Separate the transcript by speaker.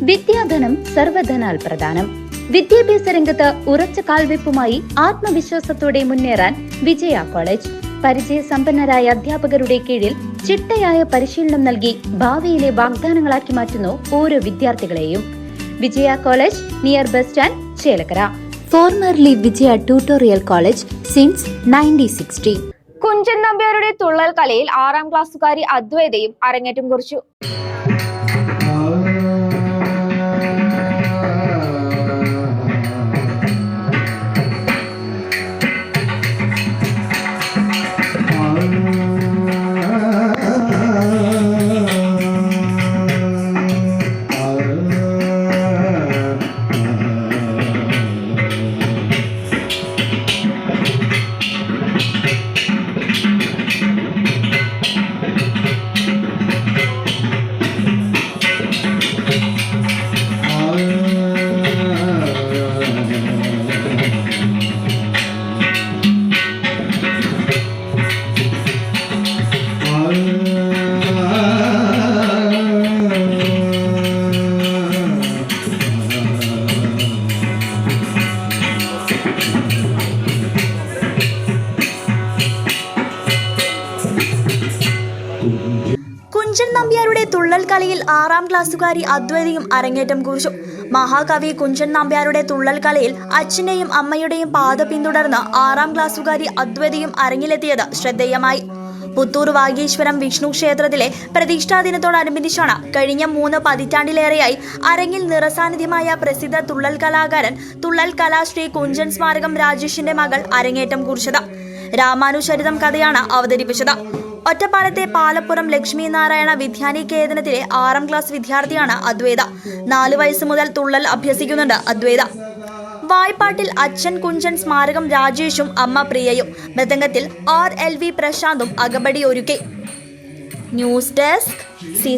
Speaker 1: വിദ്യാധനം സർവധനാൽ പ്രധാനം വിദ്യാഭ്യാസ രംഗത്ത് ഉറച്ച കാൽവെപ്പുമായി ആത്മവിശ്വാസത്തോടെ മുന്നേറാൻ വിജയ കോളേജ്. പരിചയ സമ്പന്നരായ അധ്യാപകരുടെ കീഴിൽ ചിട്ടയായ പരിശീലനം നൽകി ഭാവിയിലെ വാഗ്ദാനങ്ങളാക്കി മാറ്റുന്നു ഓരോ വിദ്യാർത്ഥികളെയും. Vijaya college near bus stand Chelakkara. Formerly Vijaya tutorial college since nineteen sixty.
Speaker 2: Kunchan നമ്പ്യാരുടെ തുള്ളൽ കലയിൽ ആറാം ക്ലാസ്സുകാരി അദ്വൈതയും അരങ്ങേറ്റം കുറിച്ചു.
Speaker 3: കുഞ്ചൻ നമ്പ്യാരുടെ തുള്ളൽ കലയിൽ ആറാം ക്ലാസ്സുകാരി അദ്വൈതയും അരങ്ങേറ്റം കുറിച്ചു. മഹാകവി കുഞ്ചൻ നമ്പ്യാരുടെ തുള്ളൽ കലയിൽ അച്ഛന്റെയും അമ്മയുടെയും പാത പിന്തുടർന്ന് ആറാം ക്ലാസ്സുകാരി അദ്വൈതയും അരങ്ങിലെത്തിയത് ശ്രദ്ധേയമായി. പുത്തൂർ വാഗീശ്വരം വിഷ്ണു ക്ഷേത്രത്തിലെ പ്രതിഷ്ഠാ ദിനത്തോടനുബന്ധിച്ചാണ് കഴിഞ്ഞ മൂന്ന് പതിറ്റാണ്ടിലേറെയായി അരങ്ങിൽ നിറസാന്നിധ്യമായ പ്രസിദ്ധ തുള്ളൽ കലാകാരൻ തുള്ളൽ കലാശ്രീ കുഞ്ചൻ സ്മാരകം രാജേഷിന്റെ മകൾ അരങ്ങേറ്റം കുറിച്ചത്. രാമാനുചരിതം കഥയാണ് അവതരിപ്പിച്ചത്. ഒറ്റപ്പാലത്തെ പാലപ്പുറം ലക്ഷ്മി നാരായണ വിദ്യാനികേതനത്തിലെ ആറാം ക്ലാസ് വിദ്യാർത്ഥിയാണ് അദ്വൈത. നാലു വയസ്സ് മുതൽ തുള്ളൽ അഭ്യസിക്കുന്നുണ്ട് അദ്വൈത. വായ്പാട്ടിൽ അച്ഛൻ കുഞ്ചൻ സ്മാരകം രാജേഷും അമ്മ പ്രിയയും. മൃദംഗത്തിൽ ആർ എൽ വി പ്രശാന്തും അകമ്പടി ഒരുക്കി ന്യൂസ് ഡെസ്ക് സി